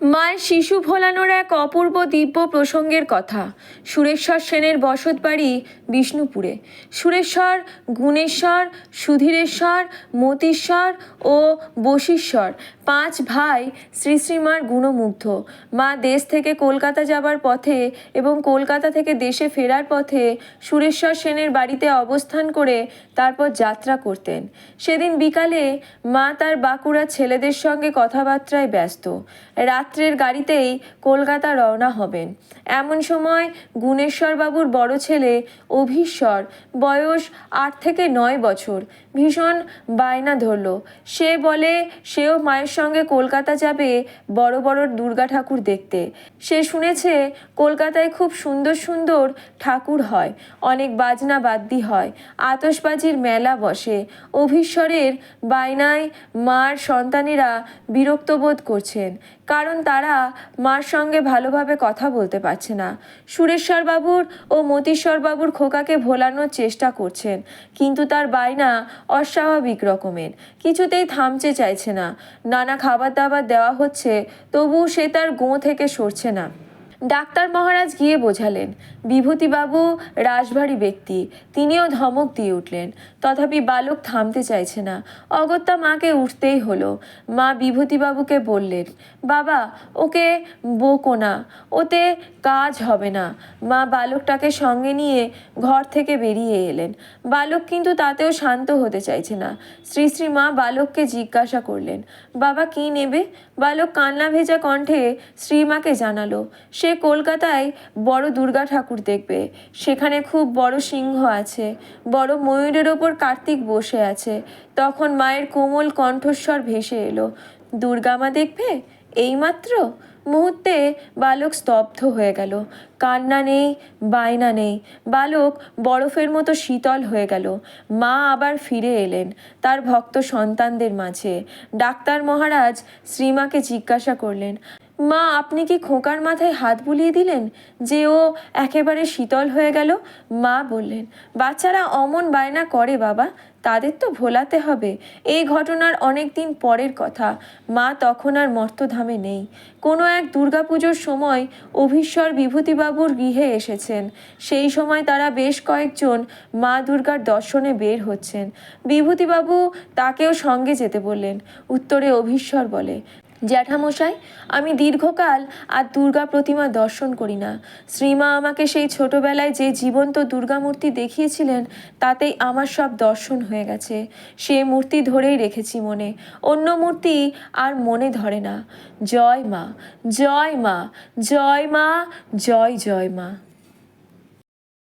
মায়ের শিশু ভোলানোর এক অপূর্ব দিব্য প্রসঙ্গের কথা। সুরেশ্বর সেনের বসত বাড়ি বিষ্ণুপুরে। সুরেশ্বর, গুণেশ্বর, সুধীরেশ্বর, মতিশ্বর ও বশীশ্বর পাঁচ ভাই শ্রী শ্রীমার গুণমুগ্ধ। মা দেশ থেকে কলকাতা যাবার পথে এবং কলকাতা থেকে দেশে ফেরার পথে সুরেশ্বর সেনের বাড়িতে অবস্থান করে তারপর যাত্রা করতেন। সেদিন বিকালে মা তার বাঁকুড়া ছেলেদের সঙ্গে কথাবার্তায় ব্যস্ত। রাত্রের গাড়িতেই কলকাতা রওনা হবেন। এমন সময় গুণেশ্বর বাবুর বড় ছেলে অভীশ্বর, বয়স আট থেকে নয় বছর, ভীষণ বায়না ধরল। সে বলে, সেও মায়ের সঙ্গে কলকাতা যাবে বড় বড় দুর্গা ঠাকুর দেখতে। সে শুনেছে কলকাতায় খুব সুন্দর সুন্দর ঠাকুর হয়, অনেক বাজনা বাদ্যি হয়, আতশবাজির মেলা বসে। অভীশ্বরের বায়নায় মার সন্তানেরা বিরক্ত বোধ করছেন, কারণ তারা মার সঙ্গে ভালোভাবে কথা বলতে পারছে না। সুরেশ্বরবাবুর ও মতীশ্বর বাবুর খোকাকে ভোলানোর চেষ্টা করছেন, কিন্তু তার বায়না অস্বাভাবিক রকমের, কিছুতেই থামছে চাইছে না। নানা খাবার দাবার দেওয়া হচ্ছে তবুও সে তার গোঁ থেকে সরছে না। ডাক্তার মহারাজ গিয়ে বোঝালেন, বিভূতিবাবু রাশভারী ব্যক্তি, তিনিও ধমক দিয়ে উঠলেন। তথাপি বালক থামতে চাইছে না। অগত্যা মাকে উঠতেই হলো। মা বিভূতিবাবুকে বললেন, বাবা, ওকে বকো না, ওতে কাজ হবে না। মা বালকটাকে সঙ্গে নিয়ে ঘর থেকে বেরিয়ে এলেন। বালক কিন্তু তাতেও শান্ত হতে চাইছে না। শ্রী শ্রী মা বালককে জিজ্ঞাসা করলেন, বাবা কি নেবে? বালক কান্না ভেজা কণ্ঠে শ্রীমাকে জানালো, সে কলকাতায় বড় দুর্গা ঠাকুর দেখবে। সেখানে খুব বড় সিংহ আছে, বড় ময়ূরের ওপর কার্তিক বসে আছে। তখন মায়ের কোমল কণ্ঠস্বর ভেসে এলো, দুর্গা মা দেখবে? এইমাত্র? মুহূর্তে বালক স্তব্ধ হয়ে গেল, কান্না নেই, বায়না নেই। বালক বরফের মতো শীতল হয়ে গেল। মা আবার ফিরে এলেন, তার ভক্ত সন্তানদের মাঝে। ডাক্তার মহারাজ শ্রীমাকে জিজ্ঞাসা করলেন মা, আপনি কি খোকার মাথায় হাত বুলিয়ে দিলেন যে ও একেবারে শীতল হয়ে গেল? মা বললেন, বাচ্চারা অমন বায়না করে বাবা, তাদের তো ভোলাতে হবে। এই ঘটনার অনেক দিন পরের কথা। মা তখন আর মর্তধামে নেই। কোনো এক দুর্গাপুজোর সময় অভীশ্বর বিভূতিবাবুর গৃহে এসেছেন। সেই সময় তারা বেশ কয়েকজন মা দুর্গার দর্শনে বের হচ্ছেন। বিভূতিবাবু তাকেও সঙ্গে যেতে বললেন। উত্তরে অভীশ্বর বলে জ্যাঠামশাই, আমি দীর্ঘকাল আর দুর্গা প্রতিমা দর্শন করি না। শ্রীমা আমাকে সেই ছোটবেলায় যে জীবন্ত দুর্গা মূর্তি দেখিয়েছিলেন, তাতেই আমার সব দর্শন হয়ে গেছে। সে মূর্তি ধরেই রেখেছি মনে। অন্য মূর্তি আর মনে ধরে না। জয় মা জয় মা জয় মা, জয় জয় মা।